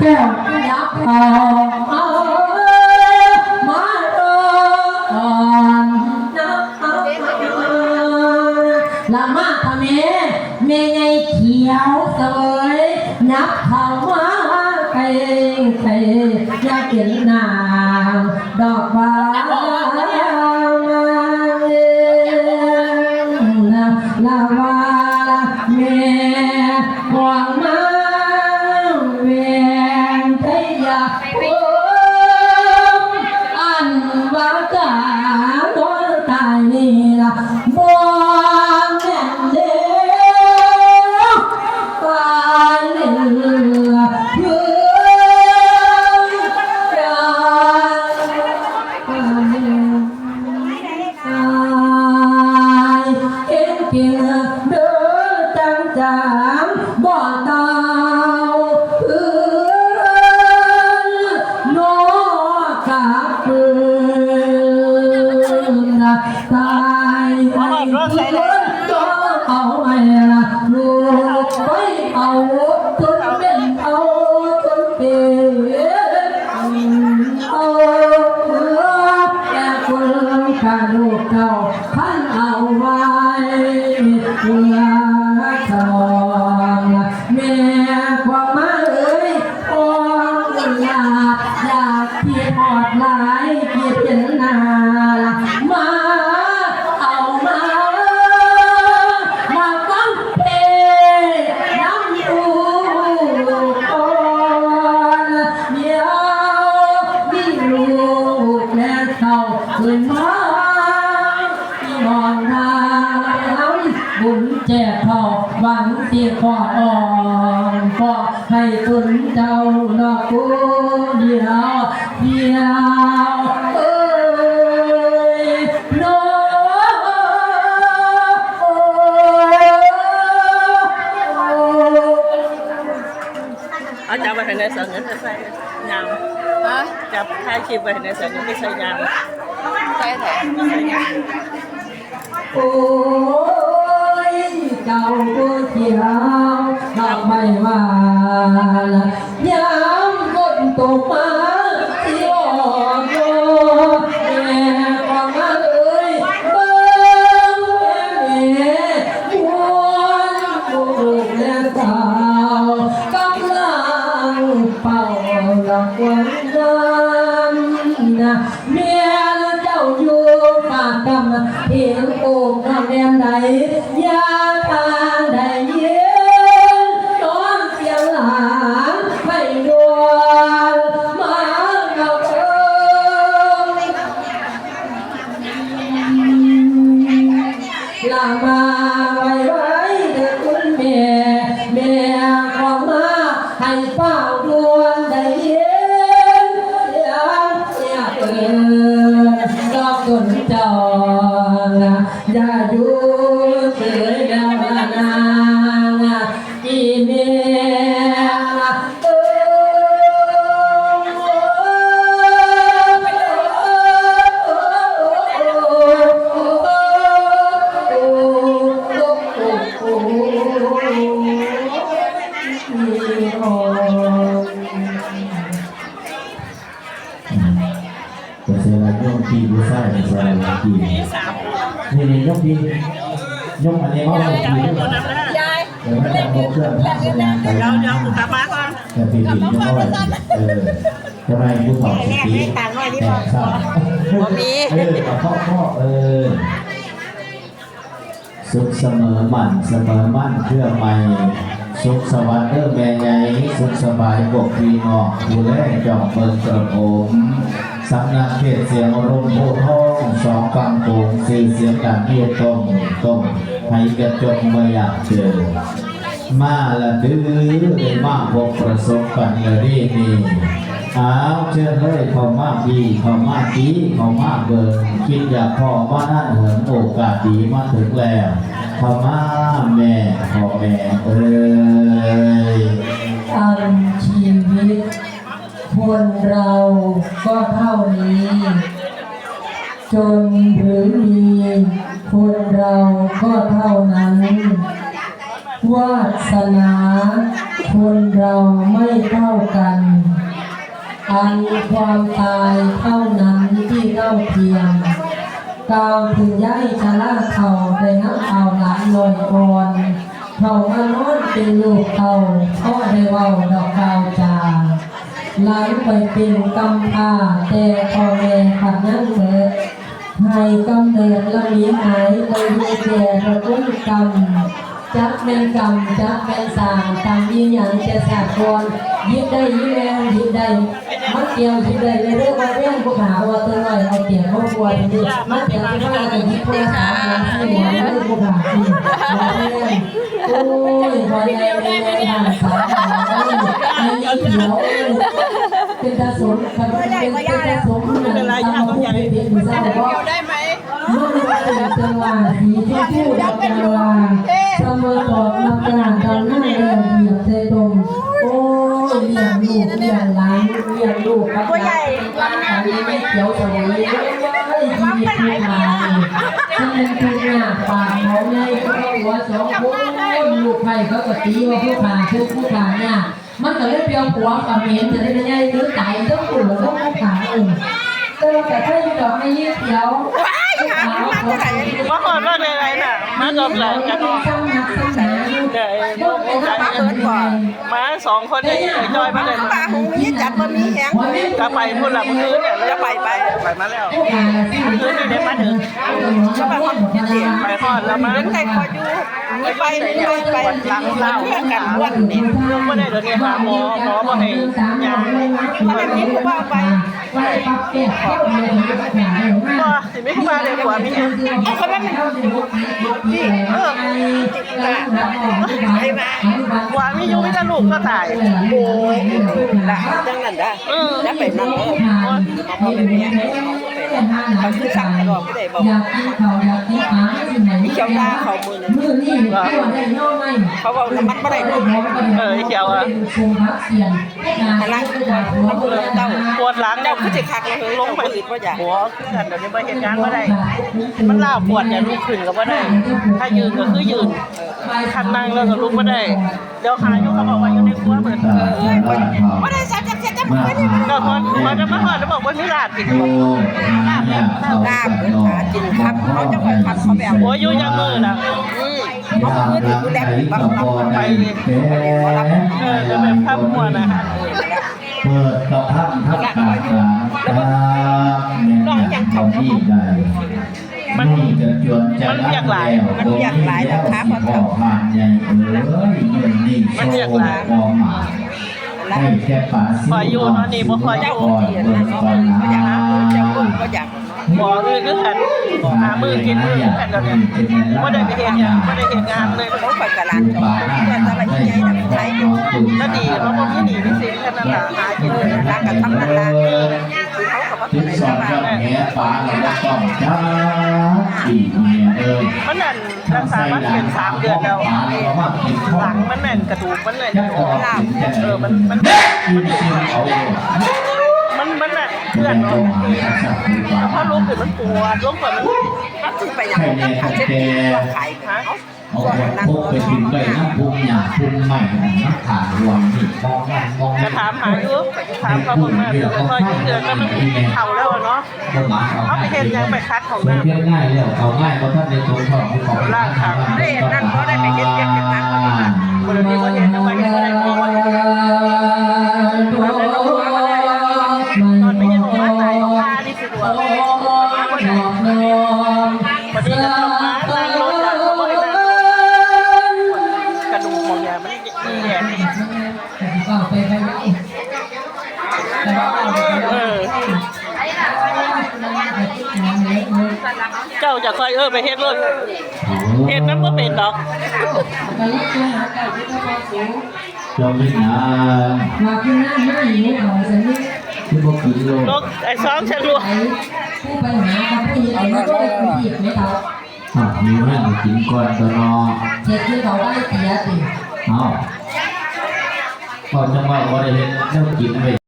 แก้วยักษ์เอาเอามาเอ่อนนะละมาทำเมเมไงเขียวเสวยนับเข้ามาไปไปอยากเห็นนางดอกบาน เอ็นเกียเดินจังจางบ่อเตาเพื่อนนอกาปืนตายให้เพื่อนก็เอาไว้ละลูกไว้เอา ขีดหอดหลายเพียเป็นนามาเอามา มาฟังเพลงน้ำอูกอนเดี๋ยวมีลูกและเต่าขึ้นมาที่มองทางบุญแจก วังเสียขออ่อนก็ให้ตุนเจ้าดอกกูเดียวเดียวเอ้ยน้อเอาจับไปให้ในสังเงินไปใส่ยามฮะจับถ่ายคลิปไปให้ในสังเงินไปใส่ยามใส่แถมใส่ยามโอ้ เจ้าผู้เขียวดอกไม้หวายามฝนตกมาที่ออกโยแม่ของมาเอ้ยเบิ่งแม่วนลูกและสาวกำลังเป่าดอกวันนั้นนะ องอย่าอยู่ นี่นี่ยกทียกอันนี้เอาทีด้วยคนนั้นนะยายเดี๋ยวมันจะพบเครื่องทำแสดงไปเดี๋ยวเดี๋ยวกูกลับมาก่อนแต่ปีปียกเอาไว้เออทำไมผู้ถอดสีแตกซ้ำเออเออข้อข้อเออสุขเสมอมันเสมอมั่นเพื่อไม่ สุขสวัสดิ์เด้อแม่ใหญ่สุขสบายบกพีนอกผู้แลจอมเบิงกระผมสำนักเทศเสียงอารมณ์โพธิ์ทองสองฟังโป่งสื่อเสียงการเทียต้มต้มให้กระจกไม่อยากเจอ มาละดื้อได้มาพบประสบกันละดีนี่ อ้าวเชิญเลยขามาดีขามาดีขามาเบิงคิดอยากพอว่านั่นเหินโอกาสดีมาถึงแล้วขามาแม่พ่อแม่เอ้ยอันชีวิตคนเราก็เท่านี้ จนหรือมีคนเราก็เท่านั้นวาสนาคนเราไม่เท่ากัน อันความตายเท่านั้นที่เท่าเทียมกาวถึงย้ายชะล่าเขาไปนักเอาหลานลอยก่อนเขามานอนเป็นลูกเขาพ่อได้เว้าดอกกาวจาหลานไปเป็นกำพาแต่พ่อแม่ขัดยังเบิดให้กำเนิดละมีหายไปมีแก่ระตุ้นกรรม จักแม่นกรรมจักแม่นสร้างทำยิ่งอย่างจะสากรยิบได้ยิบแรงยิบได้มัดเกี่ยวยิบได้ในเรื่องว่าเรื่องพวกหาว่าตัวหน้อยเอาเกี่ยวเขากลัวทีนี้มัดเกี่ยวที่ว่าจะยิบโทรศัพท์มาที่หัวไม่พวกหาที่หัวแรงโอ้ยหัวใหญ่แม่แม่ทางสามหาไอ้ยี่เขียวเป็นตาสมเป็นเป็นตาสมเป็นตาสมเป็นเป็นสาวได้ไหมมันเป็นจังหวะสีที่พูดจังหวะ เสมอตอบรับกระดานหน้าเรียนเหยียบใจตรงโอ้ยเลี้ยงลูกเลี้ยงหลานเลี้ยงลูกกับหลานอันนี้ไม่เขียวสวยเลยชีวิตผู้ชายฉันเป็นทุกหน้าปากเขาในเขาหัวสองคนลูกใครเขาก็ตีว่าผู้ขาคือผู้ขาเนี่ยมันก็เลยเปรียวหัวกับเมียจะได้ไม่ได้หรือไตายต้องปวดต้องผู้ขาเออแต่เราแต่ถ้าอยู่ดอกไม่ยืดเขียว ผู้ขาเขาจะมาหอดว่าในไรน่ะมากับหลานกันเดี๋ยวลูกกันมาสองคนเนี่ยจอยมาเลยปลาหูยี่จัดบะมีแห้งก็ไปพุ่นหลับคืนเนี่ยจะไปไปไปมาแล้วคืนนี่ได้มาถึงก็ไปคนเดียวไปหอดแล้วมาเป็นใครคอยอยู่ไม่ไปไม่ไปไปหลังเล่าเพื่อกันวันนี้ลูกไม่ได้เดี๋ยวนี้หาหมอหมอมาให้ยา มีคุ้มว่าไปไปปักแก้เข้าไปในปัญหาก็สิไม่เข้ามาเลยกว่ามีเอาเขาไม่เป็นนี่เออไอ้มาว่ามีอยู่ไม่จะลูกก็ตายโอ้ยละจังนั้นได้แล้วไปนั่งเออ เขาเป็นคือสั่งตลอดไม่ได้บอกอยากกินเขาอยาหนเขียวตาเขามือนี่เขาบอกมันไม่ได้ด้วยเออเขียวอะชงพักเสียนอะไรก็อยากหัวก็เต้าปวดหลังเจ้าคือจะคักเลยลงไปอื่นว่าอย่ากหัวขึ้นกันเดี๋ยวนี้มาเหตุการณ์ก็ได้ มันล่าปวดเนี่ยลุกขึ้นก็ไม่ได้ ถ้ายืนก็คือยืนคันนั่งแล้วก็ลุกไม่ได้ เดี๋ยวขายู่เขาบอกว่าอยู่ในครัวเหมือนเออไม่ได้สับจับจับ มาไม่ได้หาเดี๋ยวมันมันจะมาหอดจะบอกว่ามีลาดกินโอ้หาเนี่ยเขาลาบกันเดินขาจินครับเขาจะไปทำเขาแบบโอ้ยอยู่ยังมือนะอืมยามรักไหนกับบ่ได้แพ้เออจะเป็นภาพมัวนะฮะเปิดกระพับทับกาสาตาแม่นอย่างเขาที่ใดมันจะจวนจะรักแล้วตรงนี้แล้วที่พ่อผ่านใหญ่เอ้ยเงินนี่โซ่พอหมาให้แค่ป่าสิก่อนเบิกก่อนเจ้าคนเดีย วนะเขาก็อยากเจ้าคนก็อยากบอกเลยคือกันหามือกินมือกันแล้วนี้ไม่ได้ไปเห็นยังไม่ได้เห็นงานเลยเขาไปกระลานจอดเพื่อนอะไรใหญ่ๆใช้ก็ดีเพราะว่าพี่หนีพี่สิงแค่นั้นแหละหากินเลยลากันทำนั่นละ ถึงไปสอนมากับแง่ป่าเราก็ต้องจ้าดีเนี่ยเอ้ยมันนั่นรักษามันเป็นสามเดือนแล้วหลังมันแน่นกระดูกมันแน่นจะออกถึงเออมันมันมันมันแน่ะเพื่ออนนต้องหาสักดีกว่าพอลุกขึ้นมันปวดลุกก่อนมันคือไปอย่างนั้นขาเช็ดขาย เขาเอาพกไปกินไปน้ำพุงหยาพุงใหม่น้ำขาดวงนี่มองนั่นมองจะถามหาอยู่ถามเขาบอกว่าเดี๋ยวพอยิ่งเดือนก็มันเข่าแล้วเนาะเขาไปเห็นยังไปคัดของเป็นน้ำเพียงง่ายแล้วเอาง่ายเพราะท่าน เจ้าจะคอยเออไปเฮ็ดรถเฮ็ดนั้นก็เป็นดอกจอมวิญญาณมาขึ้นหน้าหน้าอยู่เขาสันนิษที่พวกคุณโลนกกไอ้สองฉันรู้ไอ้ผู้ไปหากับผู้หญิงไอ้ไม่ได้คุยไม่เท่าอะมีแม่กินก่อนตัวนอเจ็ดที่เขาได้เสียสิเอาพอจังหวะว่าได้เห็นเจ้ากินไป